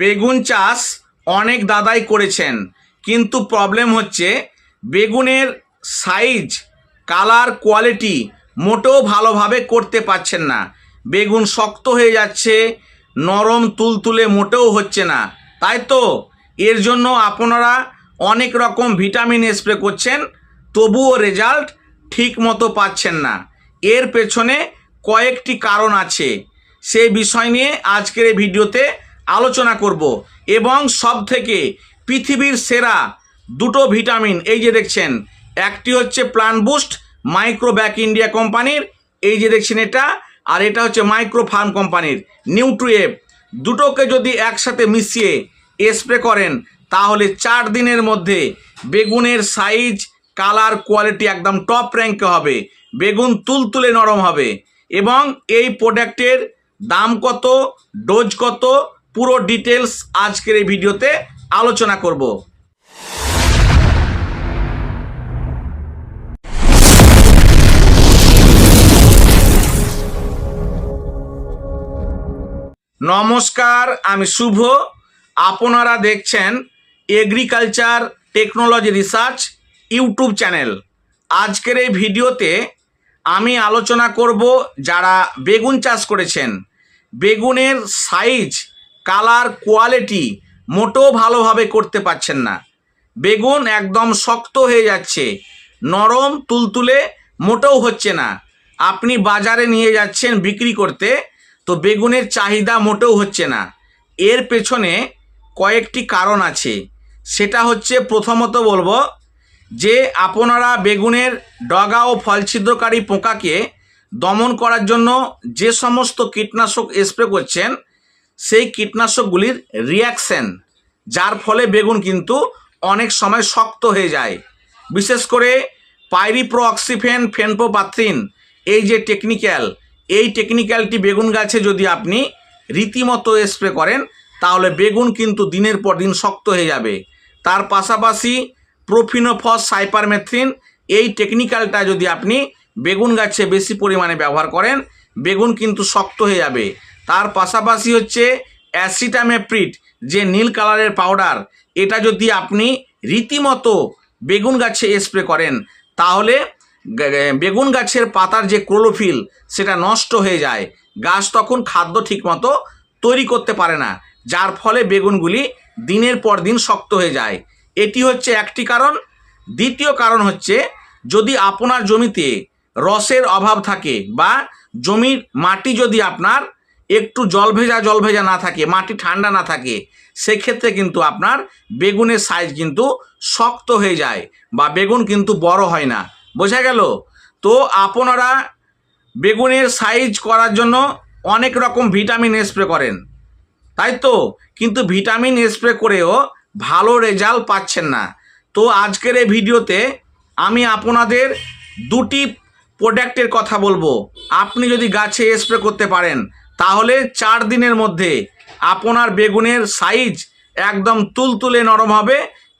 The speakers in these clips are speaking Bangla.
বেগুন চাষ অনেক দাদাই করেছেন। কিন্তু প্রবলেম হচ্ছে, বেগুনের সাইজ কালার কোয়ালিটি মোটেও ভালোভাবে করতে পারছেন না। বেগুন শক্ত হয়ে যাচ্ছে, নরম তুলতুলে মোটেও হচ্ছে না। তাই তো, এর জন্য আপনারা অনেক রকম ভিটামিন স্প্রে করছেন, তবুও রেজাল্ট ঠিক মতো পাচ্ছেন না। এর পেছনে কয়েকটি কারণ আছে। সেই বিষয় নিয়ে আজকের ভিডিওতে আলোচনা করব। এবং সব থেকে পৃথিবীর সেরা দুটো ভিটামিন, এই যে দেখছেন, একটি হচ্ছে plan boost micro back India কোম্পানির, এই যে দেখছেন এটা, আর এটা হচ্ছে মাইক্রো ফার্ম কোম্পানির নিউট্রিয়েভ দুটোকে যদি একসাথে মিশিয়ে স্প্রে করেন, তাহলে চার দিনের মধ্যে বেগুনের সাইজ, কালার, কোয়ালিটি একদম টপ র্যাঙ্কে হবে, বেগুন তুলতুলে নরম হবে। এবং এই প্রোডাক্টের দাম কত, ডোজ কত পুরো ডিটেলস আজকের এই ভিডিওতে আলোচনা করব। নমস্কার, আমি শুভ। আপনারা দেখছেন agriculture technology research YouTube channel আজকের এই ভিডিওতে আমি আলোচনা করব যারা বেগুন চাষ করেছেন। বেগুনের সাইজ কালার কোয়ালিটি মোটেও ভালোভাবে করতে পারছেন না। বেগুন একদম শক্ত হয়ে যাচ্ছে, নরম, তুলতুলে, মোটেও হচ্ছে না। আপনি বাজারে নিয়ে যাচ্ছেন বিক্রি করতে, তো বেগুনের চাহিদা মোটেও হচ্ছে না। এর পেছনে কয়েকটি কারণ আছে। সেটা হচ্ছে প্রথমত বলব যে, আপনারা বেগুনের ডগা ও ফল ছিদ্রকারী পোকাকে দমন করার জন্য যে সমস্ত কীটনাশক স্প্রে করছেন সেই কীটনাশকগুলির রিয়াকশন যার ফলে বেগুন কিন্তু অনেক সময় শক্ত হয়ে যায়। বিশেষ করে পাইরিপ্রো অক্সিফেন ফেনপোপাথ্রিন এই যে টেকনিক্যাল এই টেকনিক্যালটি বেগুন গাছে যদি আপনি রীতিমতো স্প্রে করেন, তাহলে বেগুন কিন্তু দিনের পর দিন শক্ত হয়ে যাবে। তার পাশাপাশি প্রোফিনোফস সাইপারমেথ্রিন এই টেকনিক্যালটা যদি আপনি বেগুন গাছে বেশি পরিমাণে ব্যবহার করেন, বেগুন কিন্তু শক্ত হয়ে যাবে। তার পাশাপাশি হচ্ছে অ্যাসিটামেপ্রিট, যে নীল কালারের পাউডার এটা যদি আপনি রীতিমতো বেগুন গাছে স্প্রে করেন, তাহলে বেগুন গাছের পাতার যে ক্লোরোফিল, সেটা নষ্ট হয়ে যায়। গাছ তখন খাদ্য ঠিকমতো তৈরি করতে পারে না, যার ফলে বেগুনগুলি দিনের পর দিন শক্ত হয়ে যায়। এটি হচ্ছে একটি কারণ। দ্বিতীয় কারণ হচ্ছে, যদি আপনার জমিতে রসের অভাব থাকে বা জমির মাটি যদি আপনার একটু জল ভেজা জল ভেজা না থাকে, মাটি ঠান্ডা না থাকে, সেক্ষেত্রে কিন্তু আপনার বেগুনের সাইজ কিন্তু শক্ত হয়ে যায় বা বেগুন কিন্তু বড় হয় না। বোঝা গেল? তো আপনারা বেগুনের সাইজ করার জন্য অনেক রকম ভিটামিন স্প্রে করেন। তাই তো? কিন্তু ভিটামিন স্প্রে করেও ভালো রেজাল্ট পাচ্ছেন না। তো আজকের এই ভিডিওতে আমি আপনাদের দুটি প্রোডাক্টের কথা বলব। আপনি যদি গাছে স্প্রে করতে পারেন তাহলে চার দিনের মধ্যে আপনার বেগুনের সাইজ একদম তুলতুলে নরম হবে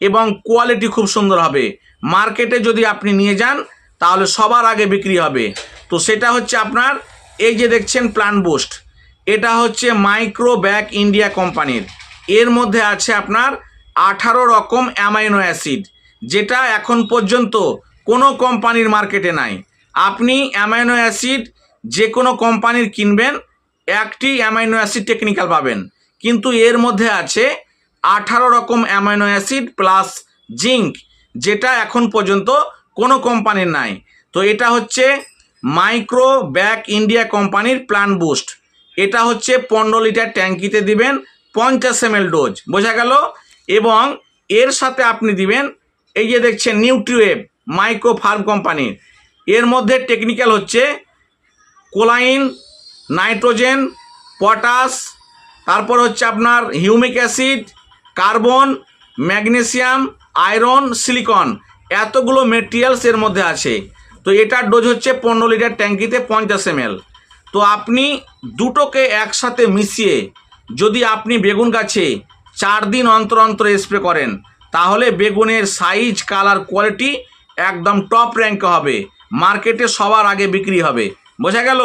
এবং কোয়ালিটি খুব সুন্দর হবে। মার্কেটে যদি আপনি নিয়ে যান, তাহলে সবার আগে বিক্রি হবে। তো সেটা হচ্ছে আপনার, এই যে দেখছেন প্লান বুস্ট এটা হচ্ছে মাইক্রো ব্যাক ইন্ডিয়া কোম্পানির এর মধ্যে আছে আপনার আঠারো রকম অ্যামাইনো অ্যাসিড যেটা এখন পর্যন্ত কোনো কোম্পানির মার্কেটে নাই। আপনি অ্যামাইনো অ্যাসিড যে কোনো কোম্পানির কিনবেন একটি অ্যামাইনো অ্যাসিড টেকনিক্যাল পাবেন। কিন্তু এর মধ্যে আছে আঠারো রকম অ্যামাইনো অ্যাসিড প্লাস জিঙ্ক যেটা এখন পর্যন্ত কোনো কোম্পানির নাই। তো এটা হচ্ছে মাইক্রো ব্যাক ইন্ডিয়া কোম্পানির প্ল্যান বুস্ট এটা হচ্ছে পনেরো লিটার ট্যাঙ্কিতে দিবেন পঞ্চাশ এম ডোজ বোঝা গেল? এবং এর সাথে আপনি দিবেন, এই যে দেখছেন নিউট্রিওয়েভ মাইক্রো ফার্ম কোম্পানির এর মধ্যে টেকনিক্যাল হচ্ছে কোলাইন নাইট্রোজেন, পটাশ, তারপর হচ্ছে আপনার humic acid, carbon, magnesium, iron, silicon. এতগুলো মেটেরিয়ালস এর মধ্যে আছে। তো এটার ডোজ হচ্ছে পনেরো লিটার ট্যাঙ্কিতে পঞ্চাশ এম তো আপনি দুটোকে একসাথে মিশিয়ে যদি আপনি বেগুন গাছে চার দিন অন্তর অন্তর স্প্রে করেন, তাহলে বেগুনের সাইজ কালার কোয়ালিটি একদম টপ র্যাঙ্কে হবে। মার্কেটে সবার আগে বিক্রি হবে। বোঝা গেল?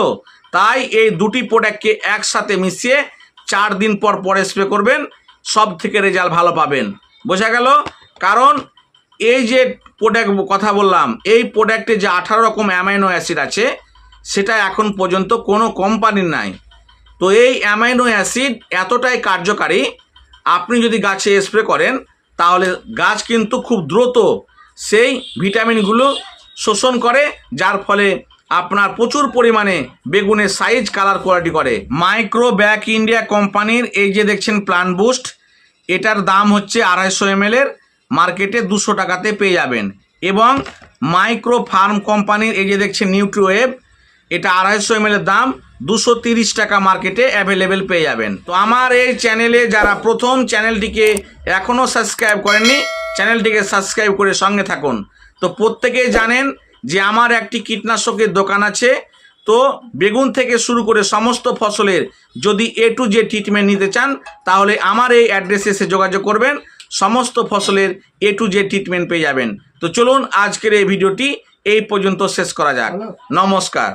তাই এই দুটি প্রোডাক্টকে একসাথে মিশিয়ে চার দিন পর পর স্প্রে করবেন সব থেকে রেজাল্ট ভালো পাবেন। বোঝা গেল? কারণ এই যে প্রোডাক্ট কথা বললাম, এই প্রোডাক্টে যে আঠারো রকম অ্যামাইনো অ্যাসিড আছে, সেটা এখন পর্যন্ত কোনো কোম্পানির নাই। তো এই অ্যামাইনো অ্যাসিড এতটাই কার্যকারী, আপনি যদি গাছে স্প্রে করেন, তাহলে গাছ কিন্তু খুব দ্রুত সেই ভিটামিনগুলো শোষণ করে, যার ফলে আপনার প্রচুর পরিমাণে বেগুনের সাইজ কালার কোয়ালিটি করে। মাইক্রো ব্যাক ইন্ডিয়া কোম্পানির এই যে দেখছেন প্লান বুস্ট এটার দাম হচ্ছে আড়াইশো এমএলের মার্কেটে দুশো টাকাতে পেয়ে যাবেন। এবং মাইক্রো ফার্ম কোম্পানির এই যে দেখছেন নিউট্রিওয়েভ এটা আড়াইশো এমএলের দাম, দুশো তিরিশ টাকা মার্কেটে অ্যাভেলেবেল পেয়ে যাবেন। তো আমার এই চ্যানেলে যারা প্রথম চ্যানেলটিকে এখনও সাবস্ক্রাইব করেননি চ্যানেলটিকে সাবস্ক্রাইব করে সঙ্গে থাকুন। তো প্রত্যেকেই জানেন যে আমার একটি কীটনাশকের দোকান আছে তো বেগুন থেকে শুরু করে সমস্ত ফসলের যদি এ টু জে ট্রিটমেন্ট নিতে চান তাহলে আমার এই অ্যাড্রেসে এসে যোগাযোগ করবেন সমস্ত ফসলের এ টু জে ট্রিটমেন্ট পেয়ে যাবেন। তো চলুন আজকের এই ভিডিওটি এই পর্যন্ত শেষ করা যাক। নমস্কার।